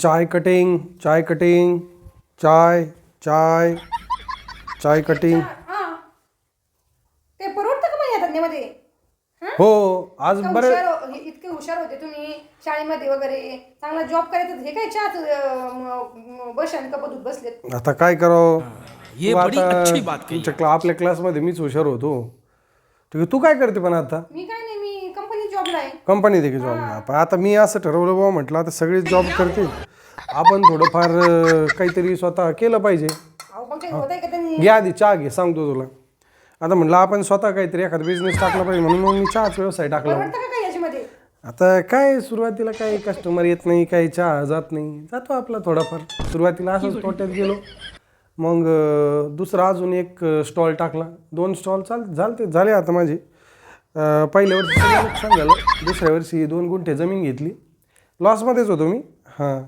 चाय cutting चाय cutting चाय चाय चाय कटिंग. हा ते परवडतं का मग या धंद्यामध्ये? हा? हो आज इतकं बरं हुशार हो- इतके हुशार होते तुम्ही शाळेमध्ये वगैरे. चांगला जॉब करायचं हे काय चहाच बशान का बदूत बसलेत? आता काय करावं? ये तू बड़ी आता अच्छी बात कही. तुमच्या क्ला आपल्या क्लासमध्ये मीच हुशार होतो. ठीक आहे तू काय करते पण आता? मी काय जॉबला आहे कंपनी देखील जॉब पण आता मी असं ठरवलं बाबा म्हटलं आता सगळेच जॉब करते आपण थोडंफार अं, काहीतरी स्वतः केलं पाहिजे. अहो पण काही होत आहे का त्यांनी? घे आधी चहा घे सांगतो तुला. आता म्हटलं आपण स्वतः काहीतरी एखादा बिझनेस टाकला पाहिजे म्हणून मग मी चहाचा व्यवसाय टाकला. परवडतं का काही याच्यामध्ये? आता काय सुरुवातीला काही कस्टमर येत नाही काही चहा जात नाही. जातो आपला थोडाफार. सुरुवातीला असंच तोट्यात गेलो. मग अं, दुसरा अजून एक स्टॉल टाकला. दोन स्टॉल चाल झालते झाले आता माझे. पहिल्या वर्षी सगळं नुकसान झालं दुसऱ्या वर्षी दोन गुंठे जमीन घेतली. लॉसमध्येच होतो मी. हां.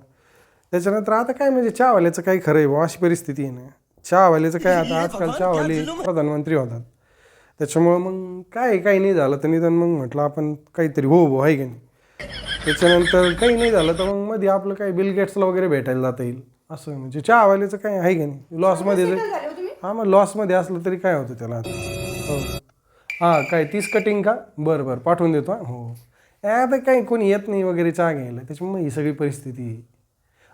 त्याच्यानंतर आता काय म्हणजे चहावाल्याचं काही खरं आहे अशी परिस्थिती आहे ना. चहावाल्याचं काय आता आजकाल चहावाले प्रधानमंत्री होतात. त्याच्यामुळं मग काय काही नाही झालं तर निदान मग म्हटलं आपण काहीतरी हो हो आहे की नाही? त्याच्यानंतर काही नाही झालं तर मग मध्ये आपलं काय बिल गेट्सला वगैरे भेटायला जाता येईल. असं म्हणजे चहावाल्याचं काय आहे की नाही? लॉसमध्ये जर हो हां मग लॉसमध्ये असलं तरी काय होतं त्याला आता? हो. हां काय तीस कटिंग का? बरं बरं पाठवून देतो हां. हो. ए, आता काही कोणी येत नाही वगैरे चहा घ्यायला त्याच्यामुळे ही सगळी परिस्थिती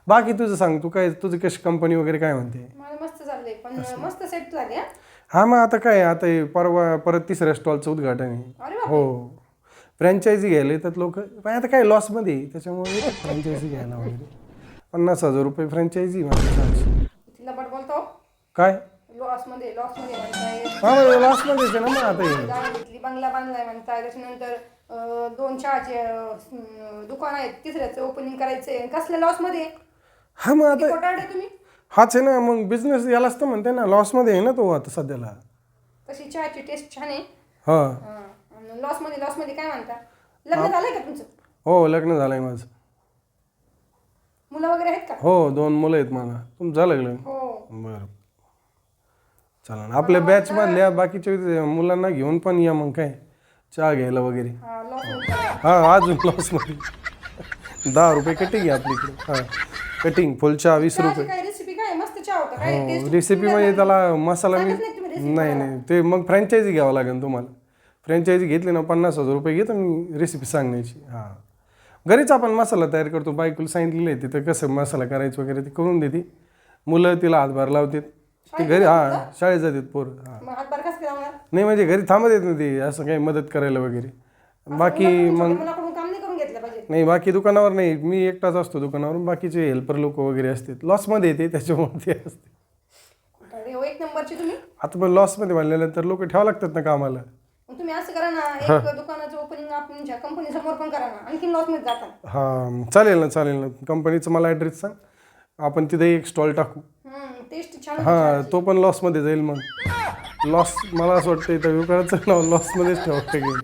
बाकी तुझं सांग तू काय तुझं कशी कंपनी वगैरे काय म्हणते? मला मस्त चाललंय पण मस्त सेट झाले हा. हां मग आता काय आता हे परवा परत तिसऱ्या स्टॉलचं उद्घाटन आहे. अरे हो. फ्रँचायझी घ्यायला येतात लोक. पण आता काय लॉसमध्ये आहे, त्याच्यामुळे फ्रँचायझी घ्यायला वगैरे. पन्नास हजार रुपये फ्रँचायझी माझ्या तिला बट बोलतो काय? लॉसमध्ये लॉसमध्ये म्हणताय. हां लॉसमध्येच आहे ना मग आता हे. जागा घेतली बंगला बांधलाय म्हणताय. त्याच्यानंतर अं, दोन चहाचे अं, दुकान आहेत. तिसऱ्याचं ओपनिंग करायचंय. कसल्या लॉसमध्ये? हा मग आता कोटाडे तुम्ही? हाच आहे ना मग बिझनेस यालाच तर म्हणते ना लॉसमध्ये आहे ना तो आता सध्याला. तशी चहाची टेस्ट छान आहे. हां. लॉसमध्ये लॉसमध्ये काय म्हणता? लग्न झालंय का तुमचं? हो लग्न झालं आहे माझं. मुलं वगैरे आहेत का? हो दोन मुलं आहेत मला. तुमचं झालं लग्न? हो. बरं. चला ना आपल्या बॅचमधल्या बाकीच्या मुलांना घेऊन पण या मग काय? चहा घ्यायला वगैरे. हा लॉसमध्ये हां अजून दहा रुपये कटिंग आहे आपलीकडे हां कटिंग फुल चहा वीस रुपये. काय रेसिपी म्हणजे त्याला मसाला मी नाही नाही ते मग फ्रँचायझी घ्यावं लागेल तुम्हाला. फ्रँचायझी घेतली ना पन्नास हजार रुपये घेतो मी रेसिपी सांगण्याची. हां. घरीच आपण मसाला तयार करतो. बायकोला सांगितलेलं आहे तिथं कसं मसाला करायचं वगैरे ते करून देते. मुलं तिला हातभार लावतात. ते घरी हां शाळेत जातात पोरं हां. मग हातभार कसं काय लावणार? नाही म्हणजे घरी थांबत येत नाही ते असं काही मदत करायला वगैरे. बाकी मग काम नाही करून घेतलं पाहिजे? नाही बाकी दुकानावर नाही. मी एकटाच असतो दुकानावर बाकीचे हेल्पर लोक वगैरे असतात. लॉसमध्ये येते त्याच्यामुळे ते असते. अरे हो, एक नंबरची तुम्ही? आता पण लॉसमध्ये म्हणल्यानंतर लोक ठेवावं लागतात ना कामाला. मग तुम्ही असं करा ना एक दुकानाचं ओपनिंग आपण कंपनी समोर पण करा ना आणखी लॉसमध्ये जाता. हां चालेल ना चालेल ना. कंपनीचं मला ॲड्रेस सांग. आपण तिथे एक स्टॉल टाकू. टेस्ट छान हां तो पण लॉसमध्ये जाईल मग. लॉस मला असं वाटतं इथं विकायचं नाव लॉसमध्येच ठेवावं लागेल